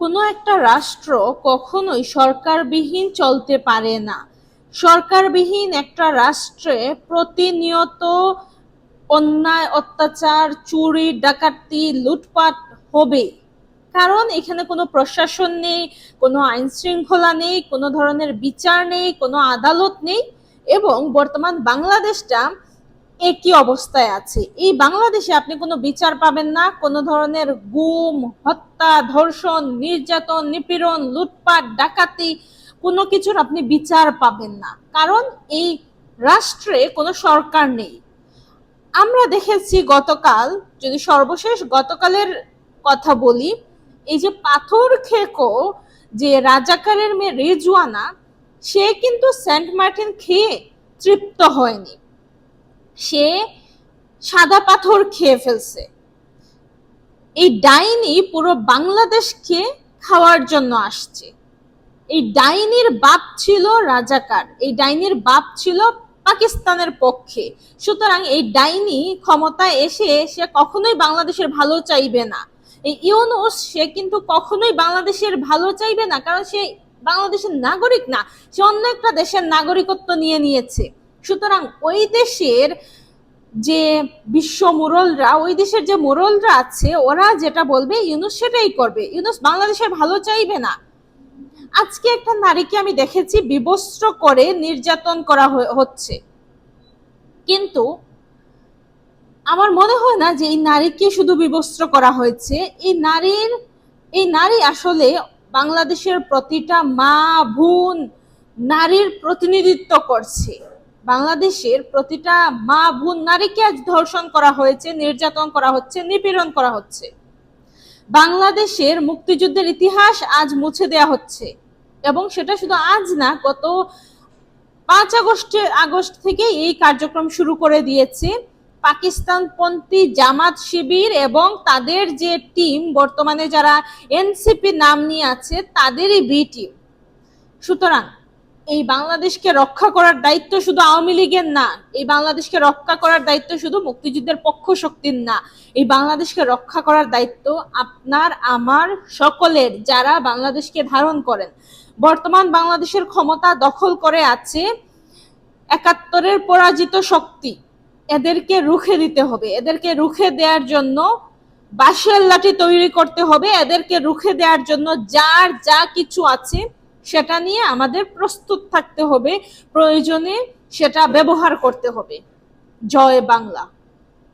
কোনো একটা রাষ্ট্র কখনোই সরকারবিহীন চলতে পারে না। সরকারবিহীন একটা রাষ্ট্রে প্রতিনিয়ত অন্যায়, অত্যাচার, চুরি, ডাকাতি, লুটপাট হবে। কারণ এখানে কোনো প্রশাসন নেই, কোনো আইন শৃঙ্খলা নেই, কোনো ধরনের বিচার নেই, কোনো আদালত নেই এবং বর্তমান বাংলাদেশটা একই অবস্থায় আছে? এই বাংলাদেশে আপনি কোনো বিচার পাবেন না? কোনো ধরনের গুম, হত্যা, ধর্ষণ, নির্যাতন, নিপীড়ন, লুটপাট, ডাকাতি, কোনো কিছুর আপনি বিচার পাবেন না। কারণ এই রাষ্ট্রে কোনো সরকার নেই। আমরা দেখেছি গতকাল, যদি সর্বশেষ গতকালের কথা বলি, এই যে পাথর খেকো, যে রাজাকারের মেয়ে রেজওয়ানা, সে কিন্তু সেন্ট মার্টিন খেয়ে তৃপ্ত হয়নি। সে সাদা পাথর খেয়ে ফেলছে। এই ডাইনি পুরো বাংলাদেশকে খাওয়ার জন্য আসছে। এই ডাইনির বাপ ছিল রাজাকার, এই ডাইনির বাপ ছিল পাকিস্তানের পক্ষে। সুতরাং এই ডাইনি ক্ষমতায় এসে সে কখনোই বাংলাদেশের ভালো চাইবে না। এই ইউনুস সে কিন্তু কখনোই বাংলাদেশের ভালো চাইবে না, কারণ সে বাংলাদেশের নাগরিক না, সে অন্য একটা দেশের নাগরিকত্ব নিয়ে নিয়েছে। সুতরাং ওই দেশের যে বিশ্ব মোরলরা, ওই দেশের যে মোরলরা আছে, ওরা যেটা বলবে ইউনুস সেটাই করবে। ইউনুস বাংলাদেশের ভালো চাইবে না। আজকে একটা নারীকে আমি দেখেছি বিবস্ত্র করে নির্যাতন করা হচ্ছে। কিন্তু আমার মনে হয় না যে এই নারীকে শুধু বিবস্ত্র করা হয়েছে। এই নারীর, এই নারী আসলে বাংলাদেশের প্রতিটা মা বোন নারীর প্রতিনিধিত্ব করছে। বাংলাদেশের প্রতিটা মা বোন নারীকে আজ ধর্ষণ করা হয়েছে, নির্যাতন করা হচ্ছে, নিপীড়ন করা হচ্ছে। বাংলাদেশের মুক্তিযুদ্ধের ইতিহাস আজ মুছে দেয়া হচ্ছে এবং সেটা শুধু আজ না, গত পাঁচ আগস্টে, আগস্ট থেকে এই কার্যক্রম শুরু করে দিয়েছে। পাকিস্তানপন্থী জামাত শিবির এবং তাদের যে টিম, বর্তমানে যারা এনসিপি নাম নিয়ে আছে, তাদেরই বি টিম। সুতরাং এই বাংলাদেশকে রক্ষা করার দায়িত্ব শুধু আওয়ামী লীগের না, এই বাংলাদেশকে রক্ষা করার দায়িত্ব শুধু মুক্তিযুদ্ধের পক্ষ শক্তির না, এই বাংলাদেশকে রক্ষা করার দায়িত্ব আপনার, আমার সকলের যারা বাংলাদেশকে ধারণ করেন। বর্তমান বাংলাদেশের ক্ষমতা দখল করে আছে একাত্তরের পরাজিত শক্তি। এদেরকে রুখে দিতে হবে, এদেরকে রুখে দেওয়ার জন্য বাঁশের লাঠি তৈরি করতে হবে, এদেরকে রুখে দেওয়ার জন্য যার যা কিছু আছে সেটা নিয়ে আমাদের প্রস্তুত থাকতে হবে প্রয়োজনে সেটা ব্যবহার করতে হবে। জয় বাংলা।